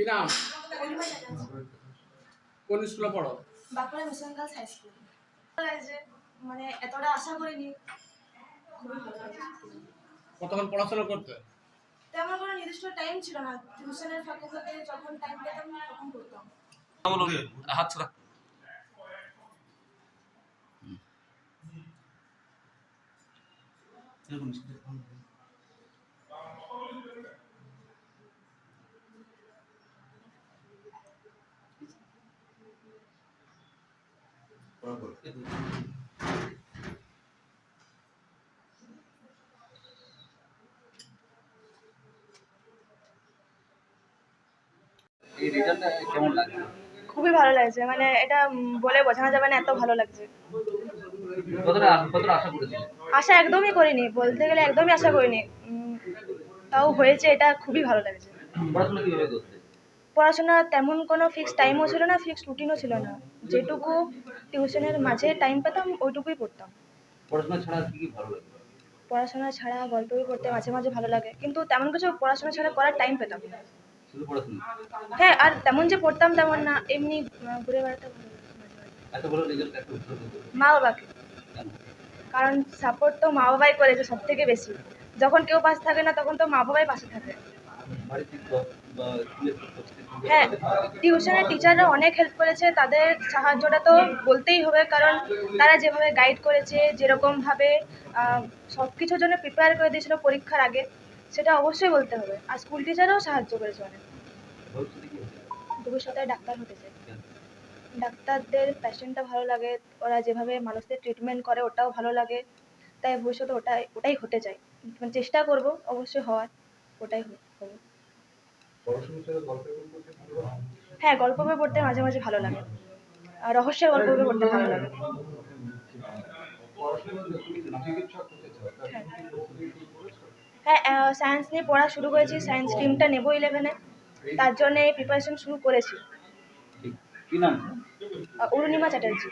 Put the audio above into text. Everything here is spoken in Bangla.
কি নাম? কোন স্কুলে পড়ো? Bankura mission girls high school. মানে এতটা আশা করিনি। কতক্ষণ পড়াশোনা করতে? তেমন কোনো নির্দিষ্ট টাইম ছিল না। টিউশনের ফাঁকে ফাঁকে যখন টাইম পেতাম তখন করতাম। হাত ছাড়া খুবই ভালো লাগছে মানে এটা বলে বোঝানো যাবে না এত ভালো লাগছে। আশা একদমই করিনি বলতে গেলে একদমই আশা করিনি। উম, তাও হয়েছে এটা খুবই ভালো লাগছে। পড়াশোনা তেমন কোনো ফিক্সড টাইমও ছিল না ফিক্সড রুটিনও ছিল না। যেটুকু টিউশনের মাঝে টাইম পেতাম ওইটুকুই পড়তাম। পড়াশোনা ছাড়া কি কি ভালো লাগে? পড়াশোনা ছাড়া গল্প পড়তে মাঝে মাঝে ভালো লাগে কিন্তু তেমন কিছু পড়াশোনা ছাড়া করার টাইম পেতাম না। শুধু পড়াশোনা? হ্যাঁ আর তেমন যে পড়তাম তেমন না এমনি ঘুরে বেড়াতে ভালো লাগে। মাঝে মাঝে। এত ভালো রেজাল্ট এত মা বাবাকে। কারণ সাপোর্ট তো মা বাবাই করেছে সব থেকে বেশি। যখন কেউ পাশে থাকে না তখন তো মা বাবাই পাশে থাকে। হ্যাঁ টিউশনের টিচাররা অনেক হেল্প করেছে। তাদের সাহায্যটা তো বলতেই হবে, কারণ তারা যেভাবে গাইড করেছে, যেরকমভাবে সব কিছুর জন্য প্রিপেয়ার করে দিয়েছিল পরীক্ষার আগে, সেটা অবশ্যই বলতে হবে। আর স্কুল টিচারও সাহায্য করেছে অনেক। ভবিষ্যতে ডাক্তার হতে চাই। ডাক্তারদের প্যাশেন্টটা ভালো লাগে, ওরা যেভাবে মানুষদের ট্রিটমেন্ট করে, ওটাও ভালো লাগে। তাই ভবিষ্যতে ওটাই ওটাই হতে চাই। মানে চেষ্টা করব অবশ্যই হওয়ার, ওটাই হবে হ্যাঁ গল্প বই পড়তে মাঝে মাঝে ভালো লাগে। আর রহস্যের গল্প বই পড়তে ভালো লাগে। হ্যাঁ হ্যাঁ সায়েন্স নিয়ে পড়া শুরু করেছি সায়েন্স স্ট্রিমটা নেব ইলেভেনে তার জন্য প্রিপারেশন শুরু করেছি। অরুণিমা চ্যাটার্জি।